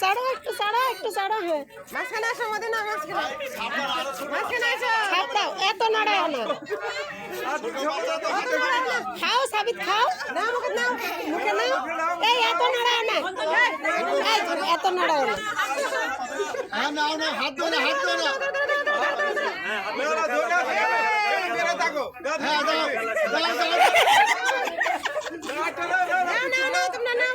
ছাড়ো একটু ছাড়ো একটু ছাড়ো হ্যাঁ মাঝখানে আসো আমাদের না মাঝখানে মাঝখানে আসো ছাপ দাও এত নাড়ায় না খাও সাবিত খাও না মুখে নাও মুখে নাও এই এত নাড়ায় না এত নাড়ায় না হ্যাঁ নাও না হাত ধরে হাত ধরে হ্যাঁ দাও দাও দাও নাও নাও নাও তোমরা নাও নাও নাও এই হাত ধরে নাও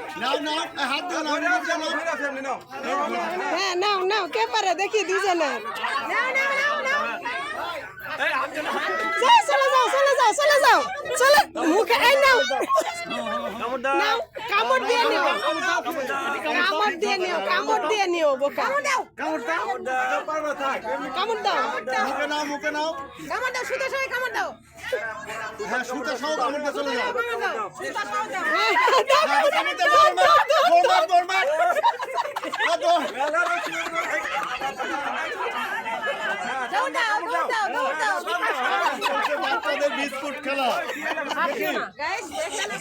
হ্যাঁ নাও নাও কে পারে দেখি দুজনে নাও নাও নাও নাও। যাও চলে যাও চলে যাও চলে যাও। চলে মুখে নাও। নাও। কামড় দিয়ে নিও। কামড় দিয়ে নিও কামড় দিয়ে নিও বোকা। কামড় দাও। কামড় দাও। মুখে নাও মুখে নাও। কামড় দাও সুতো কামড় দাও। হ্যাঁ সহ কামড়টা চলে যাও। কামড় দাও দাও। হ্যাঁ, হ্যাঁ, হ্যাঁ। দৌড় দাও দাও দাও। বিস্কুট খেলা।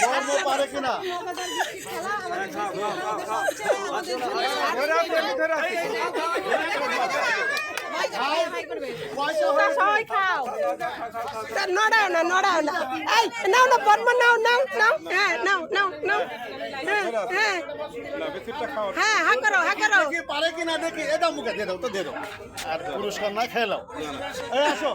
গর্ব পারে কিনা? নড়াও না নড়াও না। এই, নাও না পদ্ম নাও নাও নাও। হ্যাঁ নাও নাও নাও হ্যাঁ হ্যাঁ হ্যাঁ হা করো হা করো দেখি পারে কিনা দেখি এ দাও মুখে দিয়ে দাও তো দিয়ে দাও আর পুরস্কার না খেলাও এই আসো